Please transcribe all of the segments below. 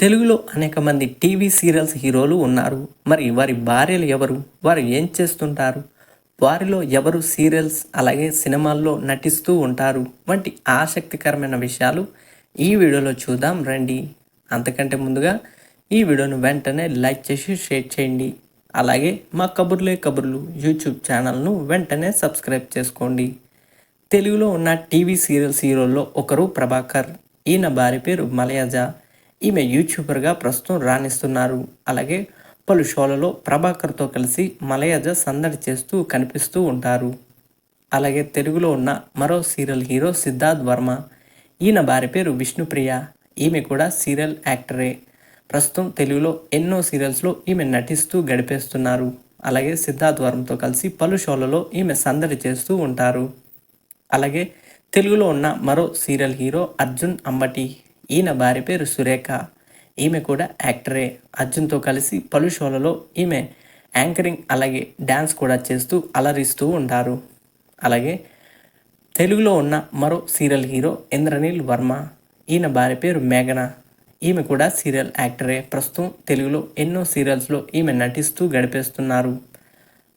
తెలుగులో అనేక మంది టీవీ సీరియల్స్ హీరోలు ఉన్నారు. మరి వారి భార్యలు ఎవరు? వారు ఏం చేస్తుంటారు? వారిలో ఎవరు సీరియల్స్ అలాగే సినిమాల్లో నటిస్తూ ఉంటారు? వంటి ఆసక్తికరమైన విషయాలు ఈ వీడియోలో చూద్దాం రండి. అంతకంటే ముందుగా ఈ వీడియోను వెంటనే లైక్ చేసి షేర్ చేయండి. అలాగే మా కబుర్లే కబుర్లు యూట్యూబ్ ఛానల్ను వెంటనే సబ్స్క్రైబ్ చేసుకోండి. తెలుగులో ఉన్న టీవీ సీరియల్స్ హీరోల్లో ఒకరు ప్రభాకర్ ఈయన భార్య పేరు మలయాజ. ఈమె యూట్యూబర్గా ప్రస్తుతం రాణిస్తున్నారు. అలాగే పలు షోలలో ప్రభాకర్తో కలిసి మలయాజ సందడి చేస్తూ కనిపిస్తూ ఉంటారు. అలాగే తెలుగులో ఉన్న మరో సీరియల్ హీరో సిద్ధార్థ్ వర్మ ఈయన భార్య పేరు విష్ణుప్రియ ఈమె కూడా సీరియల్ యాక్టరే. ప్రస్తుతం తెలుగులో ఎన్నో సీరియల్స్లో ఈమె నటిస్తూ గడిపేస్తున్నారు. అలాగే సిద్ధార్థ్ వర్మతో కలిసి పలు షోలలో ఈమె సందడి చేస్తూ ఉంటారు. అలాగే తెలుగులో ఉన్న మరో సీరియల్ హీరో అర్జున్ అంబటి ఈయన భార్య పేరు సురేఖ. ఈమె కూడా యాక్టరే. అర్జున్తో కలిసి పలు షోలలో ఈమె యాంకరింగ్ అలాగే డ్యాన్స్ కూడా చేస్తూ అలరిస్తూ ఉంటారు. అలాగే తెలుగులో ఉన్న మరో సీరియల్ హీరో ఇంద్రనీల్ వర్మ ఈయన భార్య పేరు మేఘన. ఈమె కూడా సీరియల్ యాక్టరే. ప్రస్తుతం తెలుగులో ఎన్నో సీరియల్స్లో ఈమె నటిస్తూ గడిపేస్తున్నారు.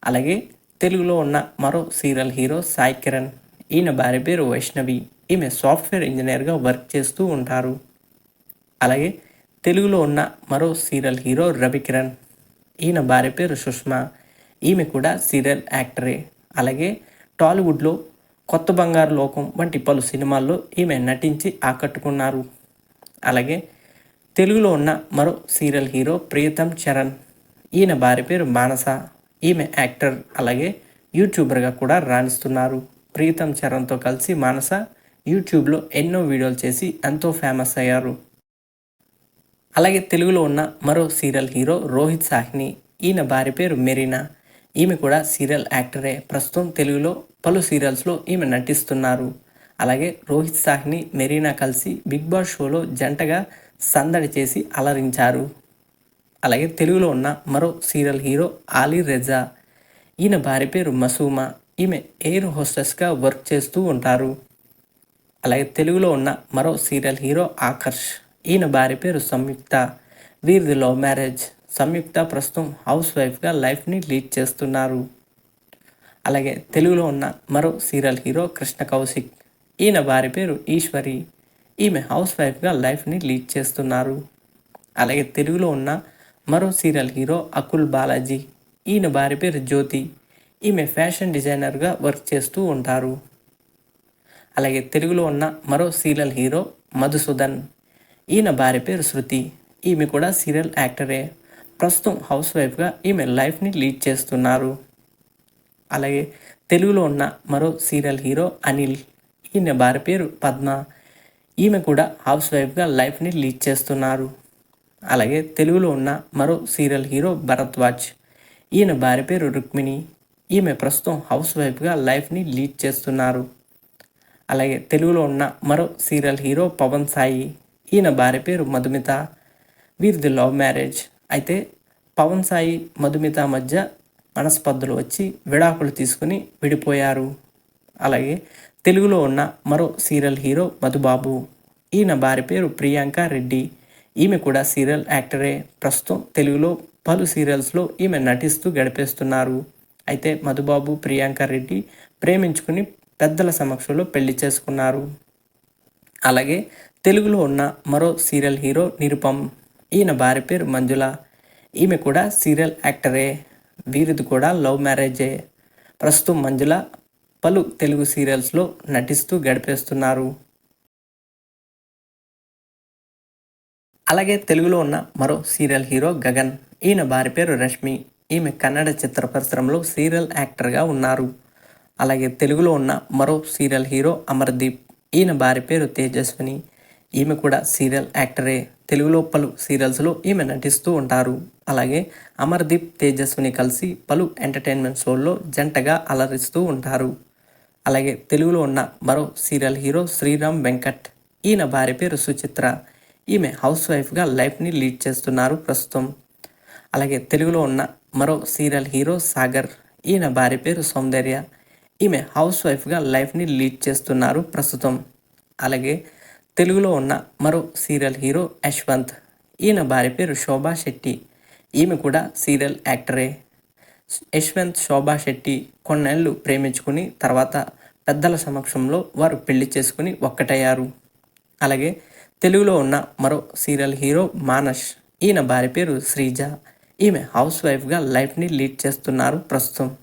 అలాగే తెలుగులో ఉన్న మరో సీరియల్ హీరో సాయి కిరణ్ ఈయన భార్య పేరు వైష్ణవి. ఈమె సాఫ్ట్వేర్ ఇంజనీర్గా వర్క్ చేస్తూ ఉంటారు. అలాగే తెలుగులో ఉన్న మరో సీరియల్ హీరో రవికిరణ్. ఈయన భార్య పేరు సుష్మా. ఈమె కూడా సీరియల్ యాక్టరే. అలాగే టాలీవుడ్లో కొత్త బంగారు లోకం వంటి పలు సినిమాల్లో ఈమె నటించి ఆకట్టుకున్నారు. అలాగే తెలుగులో ఉన్న మరో సీరియల్ హీరో ప్రియతం చరణ్. ఈయన భార్య పేరు మానస. ఈమె యాక్టర్ అలాగే యూట్యూబర్గా కూడా రాణిస్తున్నారు. ప్రీతం చరణ్తో కలిసి మానస యూట్యూబ్లో ఎన్నో వీడియోలు చేసి ఎంతో ఫేమస్ అయ్యారు. అలాగే తెలుగులో ఉన్న మరో సీరియల్ హీరో రోహిత్ సాహ్ని ఈయన భార్య పేరు మెరీనా. ఈమె కూడా సీరియల్ యాక్టరే ప్రస్తుతం తెలుగులో పలు సీరియల్స్లో ఈమె నటిస్తున్నారు. అలాగే రోహిత్ సాహ్ని మెరీనా కలిసి బిగ్ బాస్ షోలో జంటగా సందడి చేసి అలరించారు. అలాగే తెలుగులో ఉన్న మరో సీరియల్ హీరో ఆలీ రెజా. ఈయన భార్య పేరు మసూమా. ఈమె ఎయిర్ హోస్టెస్గా వర్క్ చేస్తూ ఉంటారు. అలాగే తెలుగులో ఉన్న మరో సీరియల్ హీరో ఆకర్ష్. ఈయన భార్య పేరు సంయుక్త. వీరిది లవ్ మ్యారేజ్. సంయుక్త ప్రస్తుతం హౌస్ వైఫ్గా లైఫ్ని లీడ్ చేస్తున్నారు. అలాగే తెలుగులో ఉన్న మరో సీరియల్ హీరో కృష్ణ కౌశిక్. ఈయన భార్య పేరు ఈశ్వరి. ఈమె హౌస్ వైఫ్గా లైఫ్ని లీడ్ చేస్తున్నారు. అలాగే తెలుగులో ఉన్న మరో సీరియల్ హీరో అకుల్ బాలాజీ. ఈయన భార్య పేరు జ్యోతి. ఈమె ఫ్యాషన్ డిజైనర్గా వర్క్ చేస్తూ ఉంటారు. అలాగే తెలుగులో ఉన్న మరో సీరియల్ హీరో మధుసూదన్. ఈయన భార్య పేరు శృతి. ఈమె కూడా సీరియల్ యాక్టరే. ప్రస్తుతం హౌస్ వైఫ్గా ఈమె లైఫ్ని లీడ్ చేస్తున్నారు. అలాగే తెలుగులో ఉన్న మరో సీరియల్ హీరో అనిల్. ఈయన భార్య పేరు పద్మ. ఈమె కూడా హౌస్ వైఫ్గా లైఫ్ని లీడ్ చేస్తున్నారు. అలాగే తెలుగులో ఉన్న మరో సీరియల్ హీరో భరద్వాజ్. ఈయన భార్య పేరు రుక్మిణి. ఈమె ప్రస్తుతం హౌస్ వైఫ్గా లైఫ్ని లీడ్ చేస్తున్నారు. అలాగే తెలుగులో ఉన్న మరో సీరియల్ హీరో పవన్ సాయి ఈయన భార్య పేరు మధుమిత. వీరిది love marriage. అయితే పవన్ సాయి మధుమిత మధ్య మనస్పర్ధలు వచ్చి విడాకులు తీసుకుని విడిపోయారు. అలాగే తెలుగులో ఉన్న మరో సీరియల్ హీరో మధుబాబు ఈయన భార్య పేరు ప్రియాంక రెడ్డి. ఈమె కూడా సీరియల్ యాక్టరే. ప్రస్తుతం తెలుగులో పలు సీరియల్స్లో ఈమె నటిస్తూ గడిపేస్తున్నారు. అయితే మధుబాబు ప్రియాంక రెడ్డి ప్రేమించుకుని పెద్దల సమక్షంలో పెళ్ళి చేసుకున్నారు. అలాగే తెలుగులో ఉన్న మరో సీరియల్ హీరో నిరుపం ఈయన భార్య పేరు మంజుల. ఈమె కూడా సీరియల్ యాక్టరే. వీరిది కూడా లవ్ మ్యారేజే. ప్రస్తుతం మంజుల పలు తెలుగు సీరియల్స్లో నటిస్తూ గడిపేస్తున్నారు. అలాగే తెలుగులో ఉన్న మరో సీరియల్ హీరో గగన్. ఈయన భార్య పేరు రష్మి. ఈమె కన్నడ చిత్ర పరిశ్రమలో సీరియల్ యాక్టర్గా ఉన్నారు. అలాగే తెలుగులో ఉన్న మరో సీరియల్ హీరో అమర్దీప్. ఈయన భార్య పేరు తేజస్విని. ఈమె కూడా సీరియల్ యాక్టరే. తెలుగులో పలు సీరియల్స్లో ఈమె నటిస్తూ ఉంటారు. అలాగే అమర్దీప్ తేజస్విని కలిసి పలు ఎంటర్టైన్మెంట్ షోల్లో జంటగా అలరిస్తూ ఉంటారు. అలాగే తెలుగులో ఉన్న మరో సీరియల్ హీరో శ్రీరామ్ వెంకట్. ఈయన భార్య పేరు సుచిత్ర. ఈమె హౌస్ వైఫ్గా లైఫ్ని లీడ్ చేస్తున్నారు ప్రస్తుతం. అలాగే తెలుగులో ఉన్న మరో సీరియల్ హీరో సాగర్. ఈయన భార్య పేరు సౌందర్య. ఈమె హౌస్ వైఫ్గా లైఫ్ని లీడ్ చేస్తున్నారు ప్రస్తుతం. అలాగే తెలుగులో ఉన్న మరో సీరియల్ హీరో యశ్వంత్. ఈయన భార్య పేరు శోభా శెట్టి. ఈమె కూడా సీరియల్ యాక్టరే. యశ్వంత్ శోభా శెట్టి కొన్నేళ్ళు ప్రేమించుకుని తర్వాత పెద్దల సమక్షంలో వారు పెళ్ళి చేసుకుని ఒక్కటయ్యారు. అలాగే తెలుగులో ఉన్న మరో సీరియల్ హీరో మానస్ ఈయన భార్య పేరు శ్రీజ. ఈమె హౌస్ వైఫ్గా లైఫ్ని లీడ్ చేస్తున్నారు ప్రస్తుతం.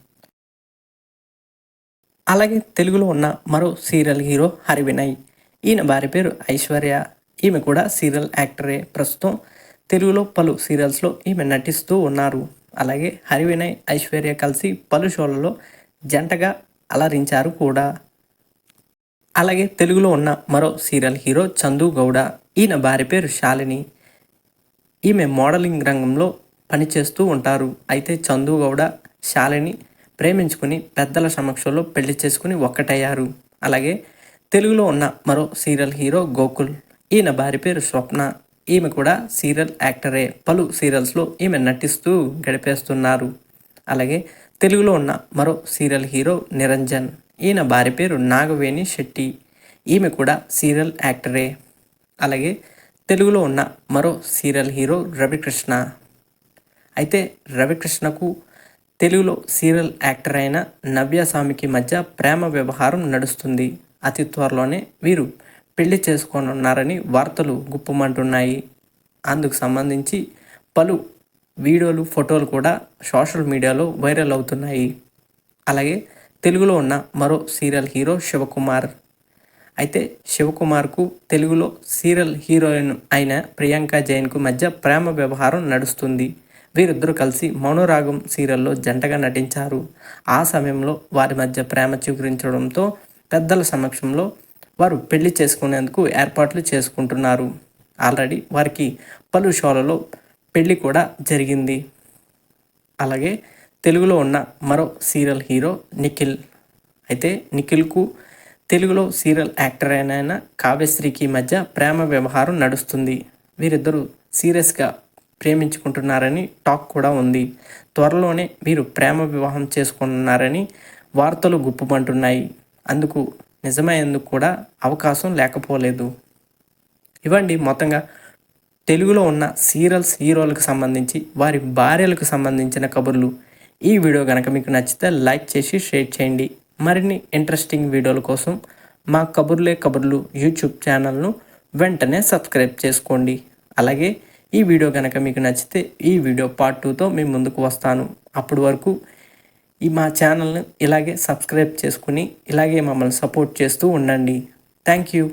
అలాగే తెలుగులో ఉన్న మరో సీరియల్ హీరో హరివినయ్. ఈయన భార్య పేరు ఐశ్వర్య. ఈమె కూడా సీరియల్ యాక్టరే. ప్రస్తుతం తెలుగులో పలు సీరియల్స్లో ఈమె నటిస్తూ ఉన్నారు. అలాగే హరివినయ్ ఐశ్వర్య కలిసి పలు షోలలో జంటగా అలరించారు కూడా. అలాగే తెలుగులో ఉన్న మరో సీరియల్ హీరో చందు గౌడ. ఈయన భార్య పేరు శాలిని. ఈమె మోడలింగ్ రంగంలో పనిచేస్తూ ఉంటారు. అయితే చందు గౌడ శాలిని ప్రేమించుకుని పెద్దల సమక్షంలో పెళ్ళి చేసుకుని ఒక్కటయ్యారు. అలాగే తెలుగులో ఉన్న మరో సీరియల్ హీరో గోకుల్. ఈయన భార్య పేరు స్వప్న. ఈమె కూడా సీరియల్ యాక్టరే. పలు సీరియల్స్లో ఈమె నటిస్తూ గడిపేస్తున్నారు. అలాగే తెలుగులో ఉన్న మరో సీరియల్ హీరో నిరంజన్. ఈయన భార్య పేరు నాగవేణి శెట్టి. ఈమె కూడా సీరియల్ యాక్టరే. అలాగే తెలుగులో ఉన్న మరో సీరియల్ హీరో రవికృష్ణ. అయితే రవికృష్ణకు తెలుగులో సీరియల్ యాక్టర్ అయిన నవ్యస్వామికి మధ్య ప్రేమ వ్యవహారం నడుస్తుంది. అతి త్వరలోనే వీరు పెళ్ళి చేసుకోనున్నారని వార్తలు గుప్పమంటున్నాయి. అందుకు సంబంధించి పలు వీడియోలు ఫోటోలు కూడా సోషల్ మీడియాలో వైరల్ అవుతున్నాయి. అలాగే తెలుగులో ఉన్న మరో సీరియల్ హీరో శివకుమార్. అయితే శివకుమార్కు తెలుగులో సీరియల్ హీరోయిన్ అయిన ప్రియాంక జైన్కు మధ్య ప్రేమ వ్యవహారం నడుస్తుంది. వీరిద్దరూ కలిసి మౌనరాగం సీరియల్లో జంటగా నటించారు. ఆ సమయంలో వారి మధ్య ప్రేమ చిగురించడంతో పెద్దల సమక్షంలో వారు పెళ్ళి చేసుకునేందుకు ఏర్పాట్లు చేసుకుంటున్నారు. ఆల్రెడీ వారికి పలు షోలలో పెళ్ళి కూడా జరిగింది. అలాగే తెలుగులో ఉన్న మరో సీరియల్ హీరో నిఖిల్. అయితే నిఖిల్కు తెలుగులో సీరియల్ యాక్టర్ అయిన కావ్యశ్రీకి మధ్య ప్రేమ వ్యవహారం నడుస్తుంది. వీరిద్దరూ సీరియస్గా ప్రేమించుకుంటున్నారని టాక్ కూడా ఉంది. త్వరలోనే వీరు ప్రేమ వివాహం చేసుకుంటున్నారని వార్తలు గుప్పుమంటున్నాయి. అందుకు నిజమయ్యేందుకు కూడా అవకాశం లేకపోలేదు. ఇవ్వండి మొత్తంగా తెలుగులో ఉన్న సీరియల్స్ హీరోలకు సంబంధించి వారి భార్యలకు సంబంధించిన కబుర్లు. ఈ వీడియో కనుక మీకు నచ్చితే లైక్ చేసి షేర్ చేయండి. మరిన్ని ఇంట్రెస్టింగ్ వీడియోల కోసం మా కబుర్లే కబుర్లు యూట్యూబ్ ఛానల్ను వెంటనే సబ్స్క్రైబ్ చేసుకోండి. అలాగే ఈ వీడియో కనుక మీకు నచ్చితే ఈ వీడియో పార్ట్ టూతో మేము ముందుకు వస్తాను. అప్పటి వరకు ఈ మా ఛానల్ని ఇలాగే సబ్స్క్రైబ్ చేసుకుని ఇలాగే మమ్మల్ని సపోర్ట్ చేస్తూ ఉండండి. Thank you